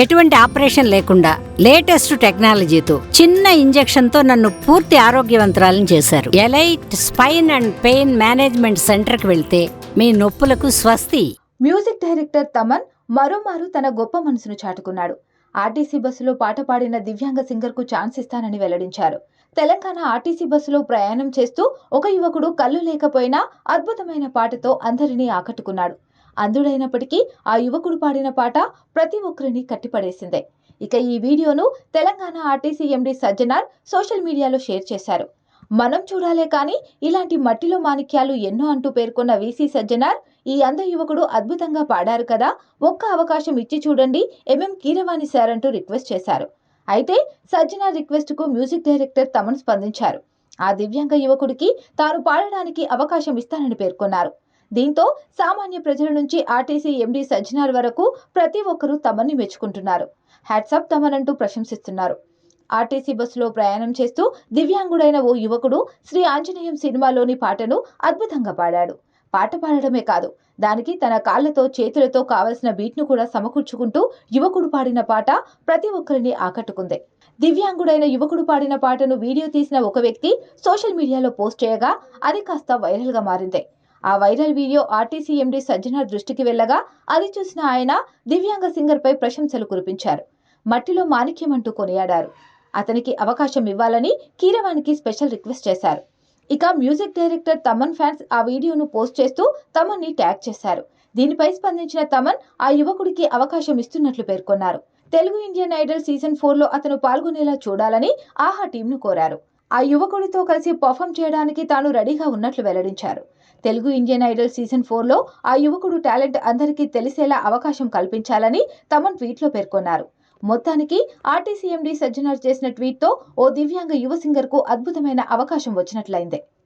ఎటువంటి ఆపరేషన్ లేకుండా లేటెస్ట్ టెక్నాలజీతో చిన్న ఇంజెక్షన్తో నన్ను పూర్తి ఆరోగ్యవంతురాలను చేశారు. Elite spine and pain management సెంటర్కి వెళ్తే మీ నొప్పులకు స్వస్తి. మ్యూజిక్ డైరెక్టర్ తమన్ మరోమారు తన గొప్ప మనసును చాటుకున్నాడు. ఆర్టీసీ బస్సులో పాట పాడిన దివ్యాంగ సింగర్కు ఛాన్స్ ఇస్తానని వెల్లడించారు. తెలంగాణ ఆర్టీసీ బస్సులో ప్రయాణం చేస్తూ ఒక యువకుడు కళ్ళు లేకపోయినా అద్భుతమైన పాటతో అందరినీ ఆకట్టుకున్నాడు. అంధుడైనప్పటికీ ఆ యువకుడు పాడిన పాట ప్రతి ఒక్కరిని కట్టిపడేసిందే. ఇక ఈ వీడియోను Telangana RTC MD Sajjanar social మీడియాలో షేర్ చేశారు. మనం చూడాలే కానీ ఇలాంటి మట్టిలో మాణిక్యాలు ఎన్నో అంటూ పేర్కొన్న వీసీ సజ్జనార్ ఈ అంధ యువకుడు అద్భుతంగా పాడారు కదా ఒక్క అవకాశం ఇచ్చి చూడండి ఎంఎం కీరవాణి సార్ అంటూ రిక్వెస్ట్ చేశారు. అయితే సజ్జనార్ రిక్వెస్ట్కు మ్యూజిక్ డైరెక్టర్ తమన్ స్పందించారు. ఆ దివ్యాంగ యువకుడికి తాను పాడడానికి అవకాశం ఇస్తానని పేర్కొన్నారు. దీంతో సామాన్య ప్రజల నుంచి ఆర్టీసీ ఎండీ సజ్జనార్ వరకు ప్రతి ఒక్కరూ తమని మెచ్చుకుంటున్నారు. హ్యాట్సాప్ తమనంటూ ప్రశంసిస్తున్నారు. ఆర్టీసీ బస్సులో ప్రయాణం చేస్తూ దివ్యాంగుడైన ఓ యువకుడు శ్రీ ఆంజనేయం సినిమాలోని పాటను అద్భుతంగా పాడాడు. పాట పాడడమే కాదు దానికి తన కాళ్ళతో చేతులతో కావలసిన బీట్ను కూడా సమకూర్చుకుంటూ యువకుడు పాడిన పాట ప్రతి ఒక్కరిని ఆకట్టుకుంది. దివ్యాంగుడైన యువకుడు పాడిన పాటను వీడియో తీసిన ఒక వ్యక్తి సోషల్ మీడియాలో పోస్ట్ చేయగా అది కాస్త వైరల్గా మారింది. ఆ viral video RTC MD Sajjanar దృష్టికి వెళ్ళగా అది చూసిన ఆయన దివ్యాంగ సింగర్పై ప్రశంసలు కురిపించారు. మట్టిలో మాణిక్యం అంటూ కొనియాడారు. అతనికి అవకాశం ఇవ్వాలని కీరవాణికి స్పెషల్ రిక్వెస్ట్ చేశారు. ఇక మ్యూజిక్ డైరెక్టర్ తమన్ ఫ్యాన్స్ ఆ వీడియోను పోస్ట్ చేస్తూ తమన్ని ట్యాగ్ చేశారు. దీనిపై స్పందించిన తమన్ ఆ యువకుడికి అవకాశం ఇస్తున్నట్లు పేర్కొన్నారు. తెలుగు ఇండియన్ ఐడల్ సీజన్ ఫోర్లో అతను పాల్గొనేలా చూడాలని ఆహా టీంను కోరారు. ఆ యువకుడితో కలిసి పర్ఫామ్ చేయడానికి తాను రెడీగా ఉన్నట్లు వెల్లడించారు. తెలుగు ఇండియన్ ఐడల్ సీజన్ ఫోర్లో ఆ యువకుడు టాలెంట్ అందరికీ తెలిసేలా అవకాశం కల్పించాలని తమన్ ట్వీట్లో పేర్కొన్నారు. మొత్తానికి ఆర్టీసీఎండీ సజ్జనార్ చేసిన ట్వీట్తో ఓ దివ్యాంగ యువ సింగర్కు అద్భుతమైన అవకాశం వచ్చినట్లయింది.